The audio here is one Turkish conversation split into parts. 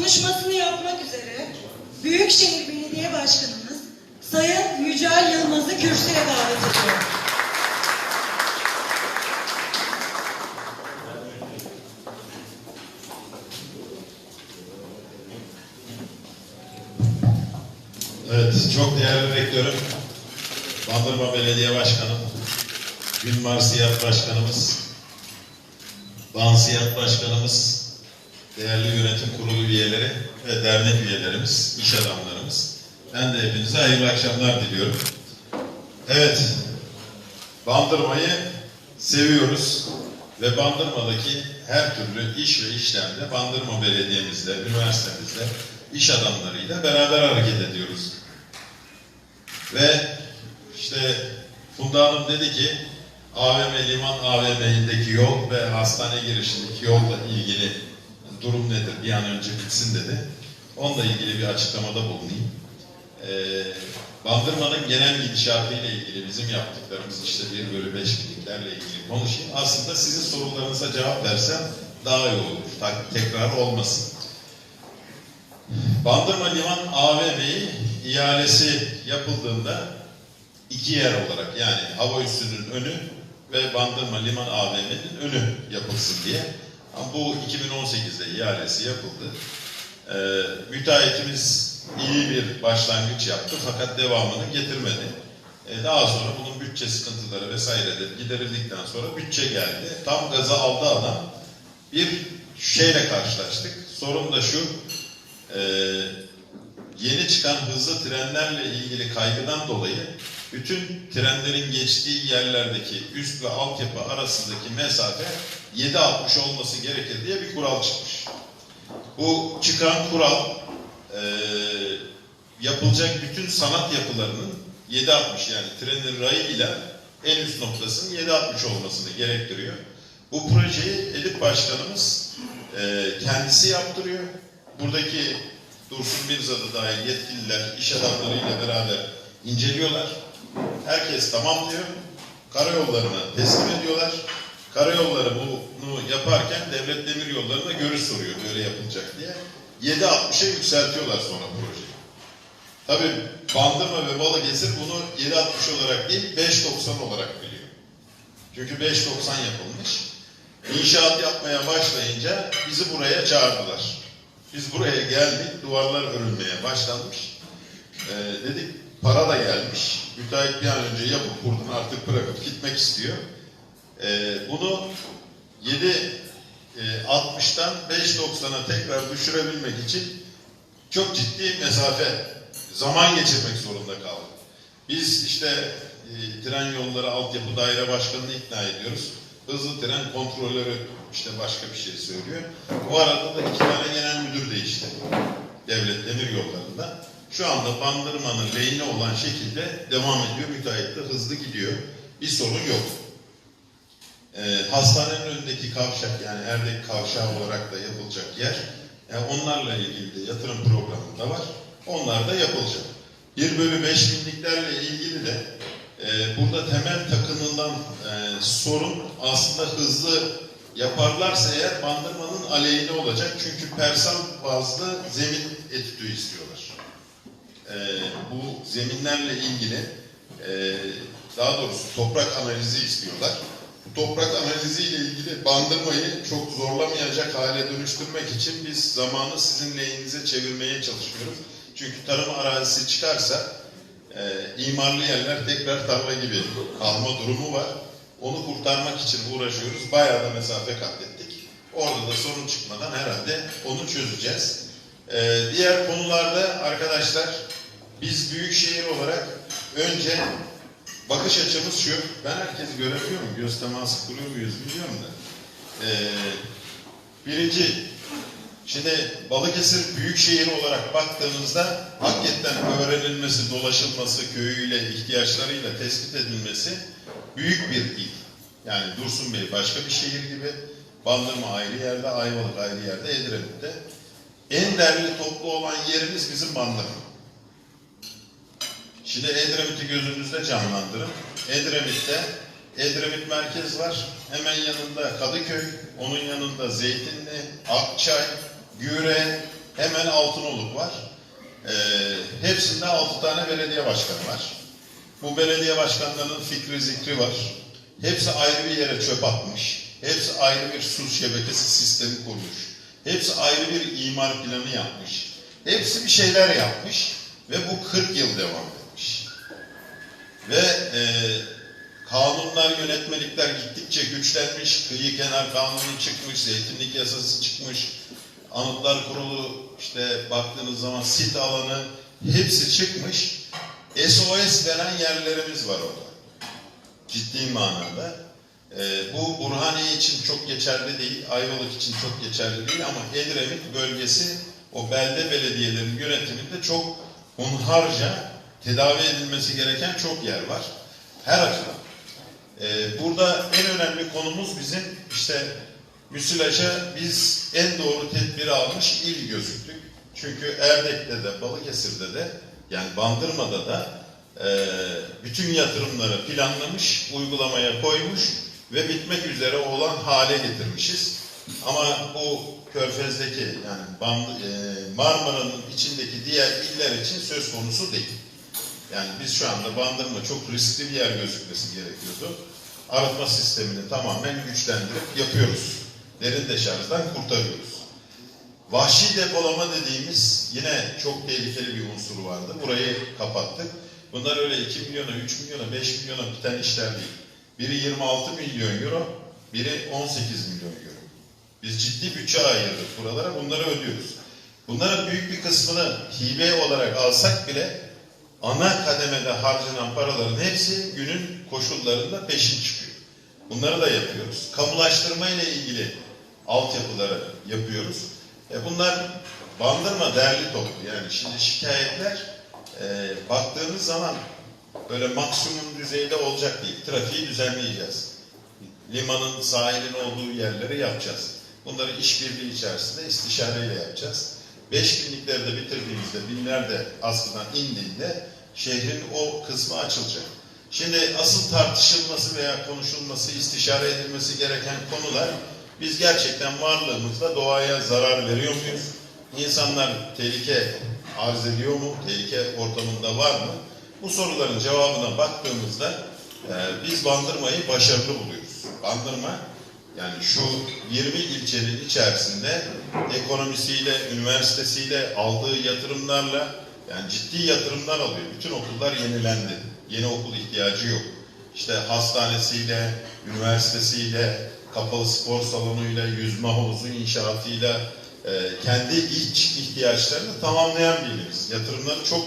konuşmasını yapmak üzere Büyükşehir Belediye Başkanımız Sayın Yücel Yılmaz'ı kürsüye davet ediyorum. Evet, çok değerli rektörüm, Bandırma Belediye Başkanım, Gün Marsiyat Başkanımız, Bansiyat Başkanımız, değerli yönetim kurulu üyeleri ve dernek üyelerimiz, iş adamlarımız. Ben de hepinize hayırlı akşamlar diliyorum. Evet, Bandırma'yı seviyoruz ve Bandırma'daki her türlü iş ve işlemde Bandırma Belediye'mizle, üniversitemizle, iş adamlarıyla beraber hareket ediyoruz. Ve işte Funda Hanım dedi ki AVM Liman AVM'deki yol ve hastane girişindeki yolla ilgili durum nedir bir an önce bitsin dedi. Onunla ilgili bir açıklamada bulunayım. Ee, Bandırma'nın genel gidişatıyla ilgili bizim yaptıklarımız işte bir bölü beş birliklerle ilgili konuşayım. Aslında sizin sorularınıza cevap versem daha iyi olur. Tekrar olmasın. Bandırma Liman AVM'yi ihalesi yapıldığında iki yer olarak yani hava üssünün önü ve Bandırma Liman AVM'nin önü yapılsın diye. Bu 2018'de ihalesi yapıldı. Ee, müteahhitimiz iyi bir başlangıç yaptı fakat devamını getirmedi. Ee, daha sonra bunun bütçe sıkıntıları vesaire de giderildikten sonra bütçe geldi. Tam gaza aldı adam. Bir şeyle karşılaştık. Sorun da şu, ee, yeni çıkan hızlı trenlerle ilgili kaygıdan dolayı bütün trenlerin geçtiği yerlerdeki üst ve altyapı arasındaki mesafe 7.60 olması gerekir diye bir kural çıkmış. Bu çıkan kural e, yapılacak bütün sanat yapılarının 7.60 yani trenin rayı ile en üst noktasının 7.60 olmasını gerektiriyor. Bu projeyi Edip Başkanımız e, kendisi yaptırıyor. Buradaki Dursun Mirza'da dahil yetkililer, iş adamlarıyla beraber inceliyorlar. Herkes tamam diyor. Karayollarına teslim ediyorlar. Karayolları bunu yaparken devlet demir yollarına görüş soruyor böyle yapılacak diye. 7.60'a yükseltiyorlar sonra projeyi. Tabii Bandırma ve Balıkesir bunu 7.60 olarak değil 5.90 olarak biliyor. Çünkü 5.90 yapılmış. İnşaat yapmaya başlayınca bizi buraya çağırdılar. Biz buraya geldik, duvarlar örülmeye başlanmış. Ee, dedik para da gelmiş. Müteahhit bir an önce yapıp buradan artık bırakıp gitmek istiyor. Ee, bunu 7 e, 60'tan 5.90'a tekrar düşürebilmek için çok ciddi mesafe, zaman geçirmek zorunda kaldık. Biz işte e, tren yolları altyapı daire başkanını ikna ediyoruz. Hızlı tren kontrolörü işte başka bir şey söylüyor. Bu arada da iki tane genel müdür değişti. Devlet demir yollarında. Şu anda bandırmanın lehine olan şekilde devam ediyor. Müteahhit de hızlı gidiyor. Bir sorun yok. Ee, hastanenin önündeki kavşak yani Erdek kavşağı olarak da yapılacak yer. Yani onlarla ilgili de yatırım programında var. Onlar da yapılacak. 1 bölü 5 binliklerle ilgili de e, burada temel takınılan e, sorun aslında hızlı yaparlarsa eğer bandırmanın aleyhine olacak. Çünkü persal bazlı zemin etüdü istiyorlar. E, bu zeminlerle ilgili e, daha doğrusu toprak analizi istiyorlar. Toprak analiziyle ilgili bandırmayı çok zorlamayacak hale dönüştürmek için biz zamanı sizin lehinize çevirmeye çalışıyoruz. Çünkü tarım arazisi çıkarsa e, imarlı yerler tekrar tarla gibi kalma durumu var. Onu kurtarmak için uğraşıyoruz. Bayağı da mesafe katlettik. Orada da sorun çıkmadan herhalde onu çözeceğiz. E, diğer konularda arkadaşlar biz büyükşehir olarak önce bakış açımız şu. Ben herkesi görebiliyor muyum? Göz teması kuruyor muyuz bilmiyorum da. E, birinci Şimdi Balıkesir büyükşehir olarak baktığımızda hakikaten öğrenilmesi, dolaşılması, köyüyle, ihtiyaçlarıyla tespit edilmesi büyük bir il. Yani Dursun Bey başka bir şehir gibi, Bandırma ayrı yerde, Ayvalık ayrı yerde, Edremit'te. En derli toplu olan yerimiz bizim Bandırma. Şimdi Edremit'i gözünüzde canlandırın. Edremit'te Edremit merkez var. Hemen yanında Kadıköy, onun yanında Zeytinli, Akçay, Güre, hemen Altınoluk var. Ee, hepsinde 6 tane belediye başkanı var. Bu belediye başkanlarının fikri zikri var. Hepsi ayrı bir yere çöp atmış. Hepsi ayrı bir su şebekesi sistemi kurmuş. Hepsi ayrı bir imar planı yapmış. Hepsi bir şeyler yapmış ve bu 40 yıl devam etmiş. Ve e, kanunlar, yönetmelikler gittikçe güçlenmiş. Kıyı kenar kanunu çıkmış, zeytinlik yasası çıkmış. Anıtlar kurulu işte baktığınız zaman sit alanı hepsi çıkmış. SOS veren yerlerimiz var orada. Ciddi manada. Ee, bu Burhaniye için çok geçerli değil, Ayvalık için çok geçerli değil ama Edremit bölgesi o belde belediyelerin yönetiminde çok hunharca tedavi edilmesi gereken çok yer var. Her açıdan. Ee, burada en önemli konumuz bizim işte müsilaj'a biz en doğru tedbiri almış il gözüktük. Çünkü Erdek'te de Balıkesir'de de yani Bandırma'da da e, bütün yatırımları planlamış, uygulamaya koymuş ve bitmek üzere olan hale getirmişiz. Ama bu Körfez'deki yani e, Marmara'nın içindeki diğer iller için söz konusu değil. Yani biz şu anda Bandırma çok riskli bir yer gözükmesi gerekiyordu. Arıtma sistemini tamamen güçlendirip yapıyoruz. Derin deşarjdan kurtarıyoruz. Vahşi depolama dediğimiz yine çok tehlikeli bir unsur vardı. Burayı kapattık. Bunlar öyle 2 milyona, 3 milyona, 5 milyona biten işler değil. Biri 26 milyon euro, biri 18 milyon euro. Biz ciddi bütçe ayırdık buralara, bunları ödüyoruz. Bunların büyük bir kısmını hibe olarak alsak bile ana kademede harcanan paraların hepsi günün koşullarında peşin çıkıyor. Bunları da yapıyoruz. Kamulaştırma ile ilgili altyapıları yapıyoruz. E bunlar bandırma derli toplu. Yani şimdi şikayetler e, baktığınız zaman böyle maksimum düzeyde olacak değil. Trafiği düzenleyeceğiz. Limanın, sahilin olduğu yerleri yapacağız. Bunları işbirliği içerisinde istişareyle yapacağız. Beş binlikleri de bitirdiğimizde binler de askıdan indiğinde şehrin o kısmı açılacak. Şimdi asıl tartışılması veya konuşulması, istişare edilmesi gereken konular biz gerçekten varlığımızla doğaya zarar veriyor muyuz? İnsanlar tehlike arz ediyor mu? Tehlike ortamında var mı? Bu soruların cevabına baktığımızda e, biz Bandırma'yı başarılı buluyoruz. Bandırma yani şu 20 ilçenin içerisinde ekonomisiyle, üniversitesiyle, aldığı yatırımlarla yani ciddi yatırımlar alıyor. Bütün okullar yenilendi. Yeni okul ihtiyacı yok. İşte hastanesiyle, üniversitesiyle, kapalı spor salonuyla, yüzme havuzu inşaatıyla e, kendi iç ihtiyaçlarını tamamlayan bir ilimiz. Yatırımları çok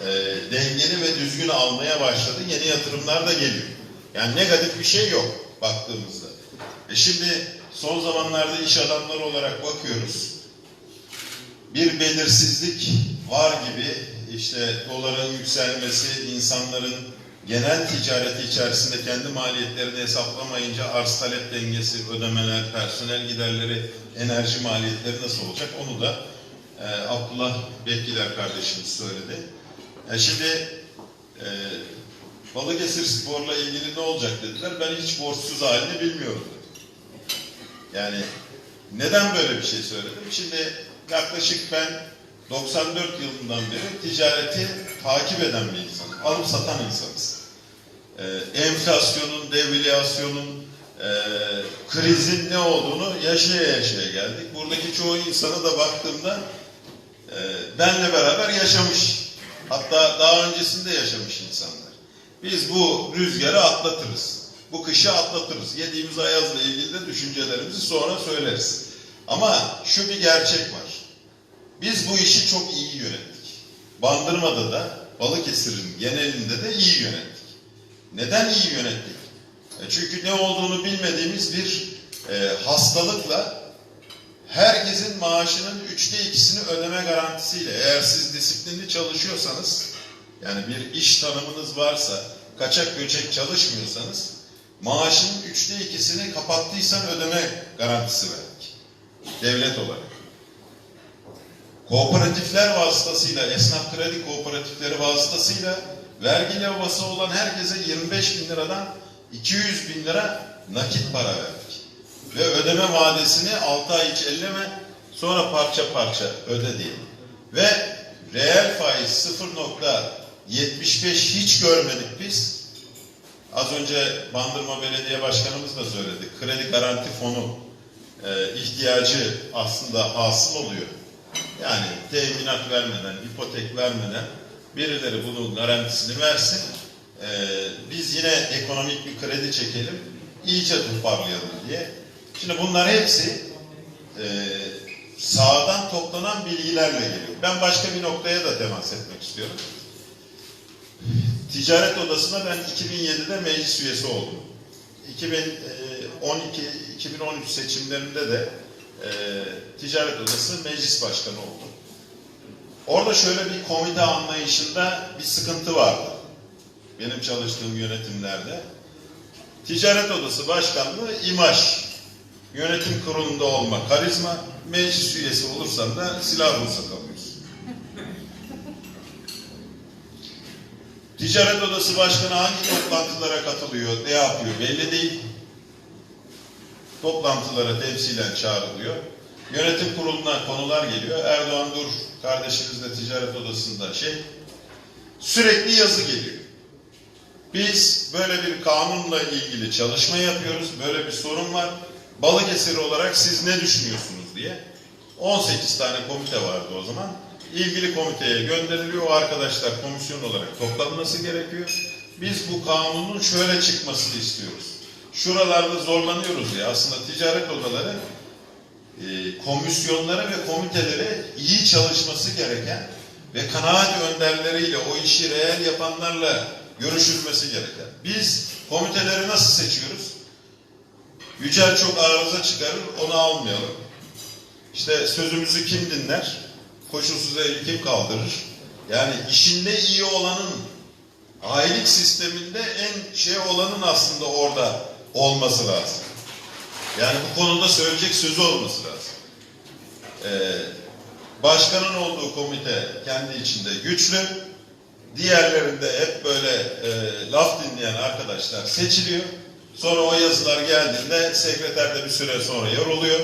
e, dengeli ve düzgün almaya başladı. Yeni yatırımlar da geliyor. Yani negatif bir şey yok baktığımızda. E şimdi son zamanlarda iş adamları olarak bakıyoruz. Bir belirsizlik var gibi işte doların yükselmesi, insanların genel ticareti içerisinde kendi maliyetlerini hesaplamayınca arz talep dengesi, ödemeler, personel giderleri, enerji maliyetleri nasıl olacak onu da e, Abdullah Bekliler kardeşimiz söyledi. E şimdi e, Balıkesir Spor'la ilgili ne olacak dediler. Ben hiç borçsuz halini bilmiyorum. Yani neden böyle bir şey söyledim? Şimdi yaklaşık ben 94 yılından beri ticareti takip eden bir insanım. Alıp satan insanız. Ee, enflasyonun, devalüasyonun, e, krizin ne olduğunu yaşaya yaşaya geldik. Buradaki çoğu insana da baktığımda e, benle beraber yaşamış. Hatta daha öncesinde yaşamış insanlar. Biz bu rüzgarı atlatırız. Bu kışı atlatırız. Yediğimiz ayazla ilgili de düşüncelerimizi sonra söyleriz. Ama şu bir gerçek var. Biz bu işi çok iyi yönettik. Bandırma'da da Balıkesir'in genelinde de iyi yönettik. Neden iyi yönettik? E çünkü ne olduğunu bilmediğimiz bir e, hastalıkla herkesin maaşının üçte ikisini ödeme garantisiyle eğer siz disiplinli çalışıyorsanız yani bir iş tanımınız varsa kaçak göçek çalışmıyorsanız maaşının üçte ikisini kapattıysan ödeme garantisi verdik. Devlet olarak. Kooperatifler vasıtasıyla, esnaf kredi kooperatifleri vasıtasıyla vergi levhası olan herkese 25 bin liradan 200 bin lira nakit para verdik. Ve ödeme vadesini 6 ay hiç elleme, Sonra parça parça öde diye. Ve reel faiz 0.75 hiç görmedik biz. Az önce Bandırma Belediye Başkanımız da söyledi. Kredi garanti fonu e, ihtiyacı aslında hasıl oluyor. Yani teminat vermeden, ipotek vermeden birileri bunun garantisini versin. E, biz yine ekonomik bir kredi çekelim, iyice toparlayalım diye. Şimdi bunlar hepsi e, sağdan toplanan bilgilerle geliyor. Ben başka bir noktaya da temas etmek istiyorum. Ticaret Odası'na ben 2007'de meclis üyesi oldum. 2012-2013 seçimlerinde de e, Ticaret Odası meclis başkanı oldum. Orada şöyle bir komite anlayışında bir sıkıntı vardı. Benim çalıştığım yönetimlerde. Ticaret Odası Başkanlığı imaj. Yönetim kurulunda olma karizma. Meclis üyesi olursan da silah ruhsat Ticaret Odası Başkanı hangi toplantılara katılıyor, ne yapıyor belli değil. Toplantılara temsilen çağrılıyor. Yönetim kuruluna konular geliyor. Erdoğan Dur kardeşimiz de Ticaret Odası'nda şey. Sürekli yazı geliyor. Biz böyle bir kanunla ilgili çalışma yapıyoruz. Böyle bir sorun var. Balıkesir olarak siz ne düşünüyorsunuz diye. 18 tane komite vardı o zaman. İlgili komiteye gönderiliyor. O arkadaşlar komisyon olarak toplanması gerekiyor. Biz bu kanunun şöyle çıkmasını istiyoruz. Şuralarda zorlanıyoruz ya. Aslında ticaret odaları e, komisyonları ve komiteleri iyi çalışması gereken ve kanaat önderleriyle o işi reel yapanlarla görüşülmesi gereken. Biz komiteleri nasıl seçiyoruz? Yücel çok arıza çıkarır, onu almayalım. İşte sözümüzü kim dinler? Koşulsuz eli kim kaldırır? Yani işinde iyi olanın ailelik sisteminde en şey olanın aslında orada olması lazım. Yani bu konuda söyleyecek sözü olması lazım. Ee, başkanın olduğu komite kendi içinde güçlü. Diğerlerinde hep böyle e, laf dinleyen arkadaşlar seçiliyor. Sonra o yazılar geldiğinde sekreter de bir süre sonra yoruluyor.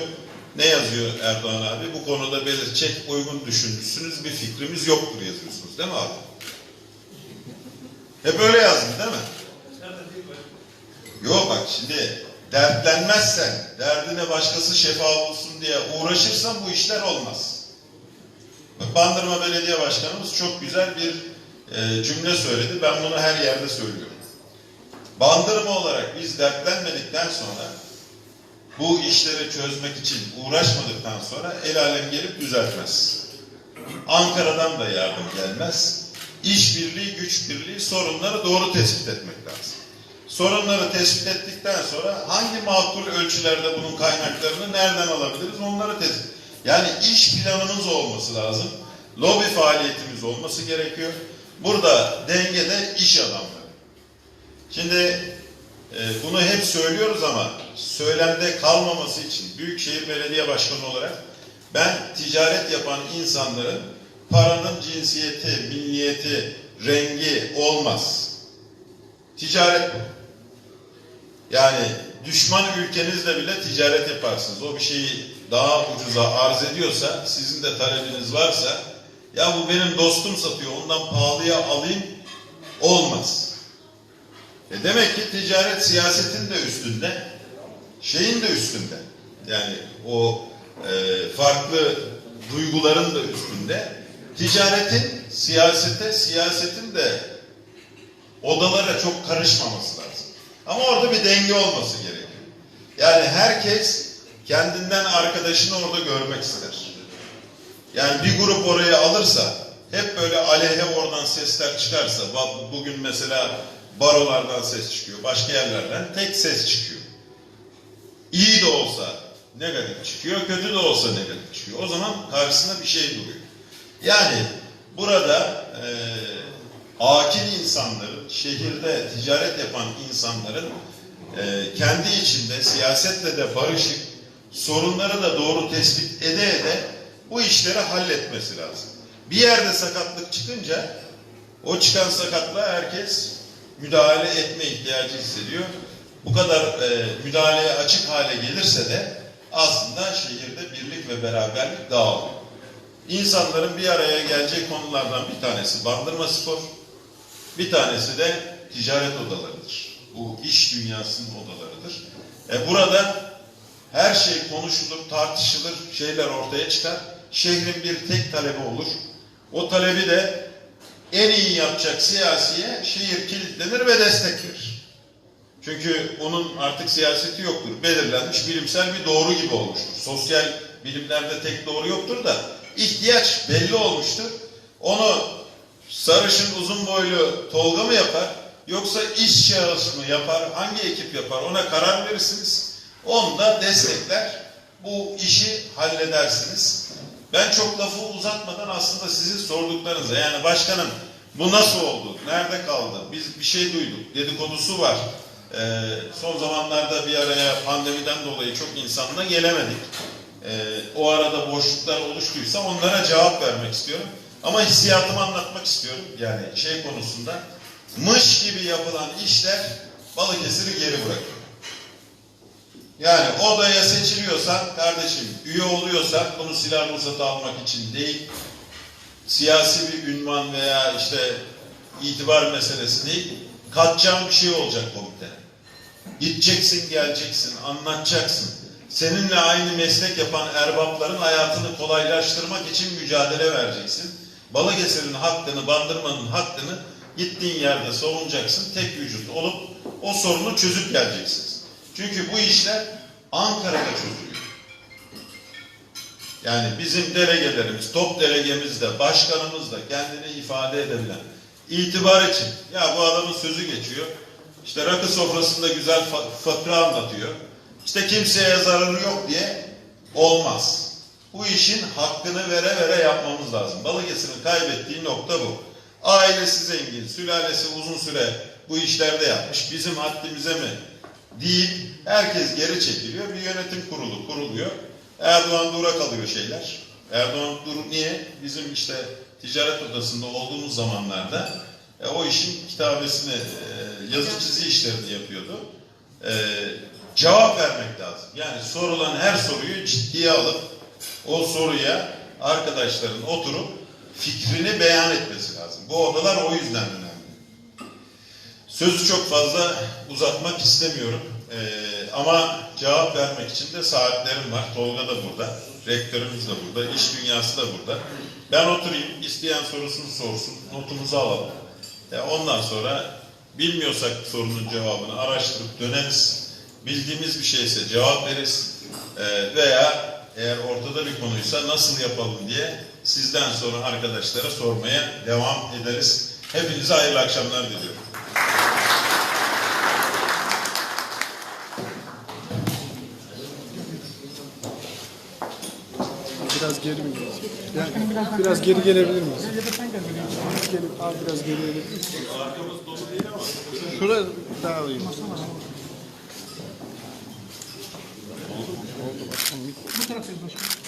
Ne yazıyor Erdoğan abi? Bu konuda belirtecek uygun düşünmüşsünüz. Bir fikrimiz yoktur yazıyorsunuz değil mi abi? Hep öyle yazdın değil mi? Yok bak şimdi dertlenmezsen, derdine başkası şefa olsun diye uğraşırsan bu işler olmaz. Bak, Bandırma Belediye Başkanımız çok güzel bir e, cümle söyledi. Ben bunu her yerde söylüyorum. Bandırma olarak biz dertlenmedikten sonra bu işleri çözmek için uğraşmadıktan sonra el alem gelip düzeltmez. Ankara'dan da yardım gelmez. İşbirliği, güç birliği sorunları doğru tespit etmek lazım. Sorunları tespit ettikten sonra hangi makul ölçülerde bunun kaynaklarını nereden alabiliriz onları tespit. Yani iş planımız olması lazım. Lobi faaliyetimiz olması gerekiyor. Burada dengede iş adamları. Şimdi e, bunu hep söylüyoruz ama söylemde kalmaması için Büyükşehir Belediye Başkanı olarak ben ticaret yapan insanların paranın cinsiyeti, milliyeti, rengi olmaz. Ticaret bu. Yani düşman ülkenizle bile ticaret yaparsınız. O bir şeyi daha ucuza arz ediyorsa, sizin de talebiniz varsa, ya bu benim dostum satıyor, ondan pahalıya alayım, olmaz. E demek ki ticaret siyasetin de üstünde, şeyin de üstünde. Yani o e, farklı duyguların da üstünde. Ticaretin siyasete, siyasetin de odalara çok karışmaması lazım. Ama orada bir denge olması gerekiyor. Yani herkes kendinden arkadaşını orada görmek ister. Yani bir grup oraya alırsa, hep böyle aleyhe oradan sesler çıkarsa, bugün mesela barolardan ses çıkıyor, başka yerlerden tek ses çıkıyor. İyi de olsa negatif çıkıyor, kötü de olsa negatif çıkıyor. O zaman karşısında bir şey duruyor. Yani burada e, akil insanların, şehirde ticaret yapan insanların e, kendi içinde siyasetle de barışık, sorunları da doğru tespit ede ede bu işleri halletmesi lazım. Bir yerde sakatlık çıkınca o çıkan sakatlığa herkes müdahale etme ihtiyacı hissediyor. Bu kadar e, müdahaleye açık hale gelirse de aslında şehirde birlik ve beraberlik dağılıyor. İnsanların bir araya gelecek konulardan bir tanesi Bandırma Spor, bir tanesi de ticaret odalarıdır. Bu iş dünyasının odalarıdır. E burada her şey konuşulur, tartışılır, şeyler ortaya çıkar. Şehrin bir tek talebi olur. O talebi de en iyi yapacak siyasiye şehir kilitlenir ve destek verir. Çünkü onun artık siyaseti yoktur. Belirlenmiş bilimsel bir doğru gibi olmuştur. Sosyal bilimlerde tek doğru yoktur da ihtiyaç belli olmuştur. Onu sarışın uzun boylu Tolga mı yapar yoksa iş şahıs mı yapar hangi ekip yapar ona karar verirsiniz. Onu da destekler. Bu işi halledersiniz. Ben çok lafı uzatmadan aslında sizin sorduklarınıza yani başkanım bu nasıl oldu? Nerede kaldı? Biz bir şey duyduk. Dedikodusu var. Ee, son zamanlarda bir araya pandemiden dolayı çok insanla gelemedik. Ee, o arada boşluklar oluştuysa onlara cevap vermek istiyorum. Ama hissiyatımı anlatmak istiyorum. Yani şey konusunda mış gibi yapılan işler Balıkesir'i geri bırakıyor. Yani odaya seçiliyorsan kardeşim, üye oluyorsan bunu silah ruhsatı almak için değil, siyasi bir ünvan veya işte itibar meselesi değil, katacağım bir şey olacak komitene. Gideceksin, geleceksin, anlatacaksın. Seninle aynı meslek yapan erbapların hayatını kolaylaştırmak için mücadele vereceksin. Balıkesir'in hakkını, bandırmanın hakkını gittiğin yerde savunacaksın. Tek vücut olup o sorunu çözüp geleceksiniz. Çünkü bu işler Ankara'da çözülüyor. Yani bizim delegelerimiz, top delegemiz de, başkanımız da kendini ifade edebilen, itibar için, ya bu adamın sözü geçiyor, işte rakı sofrasında güzel fıkra anlatıyor, işte kimseye zararı yok diye olmaz. Bu işin hakkını vere vere yapmamız lazım. Balıkesir'in kaybettiği nokta bu. Ailesi zengin, sülalesi uzun süre bu işlerde yapmış, bizim haddimize mi deyip herkes geri çekiliyor. Bir yönetim kurulu kuruluyor. Erdoğan dura kalıyor şeyler. Erdoğan dur niye? Bizim işte ticaret odasında olduğumuz zamanlarda e, o işin kitabesini, e, yazı çizi işlerini yapıyordu. E, cevap vermek lazım. Yani sorulan her soruyu ciddiye alıp o soruya arkadaşların oturup fikrini beyan etmesi lazım. Bu odalar o yüzden önemli. Sözü çok fazla uzatmak istemiyorum. Ee, ama cevap vermek için de saatlerim var. Tolga da burada, rektörümüz de burada, iş dünyası da burada. Ben oturayım, isteyen sorusunu sorsun, notumuzu alalım. E, ondan sonra bilmiyorsak sorunun cevabını araştırıp döneriz. Bildiğimiz bir şeyse cevap veririz. E, veya eğer ortada bir konuysa nasıl yapalım diye sizden sonra arkadaşlara sormaya devam ederiz. Hepinize hayırlı akşamlar diliyorum. Biraz geri mi gidiyoruz? Yani biraz geri gelebilir miyiz? Geri, abi biraz geri gelebilir miyiz? Şuraya daha iyi. Bu taraftayız başkanım.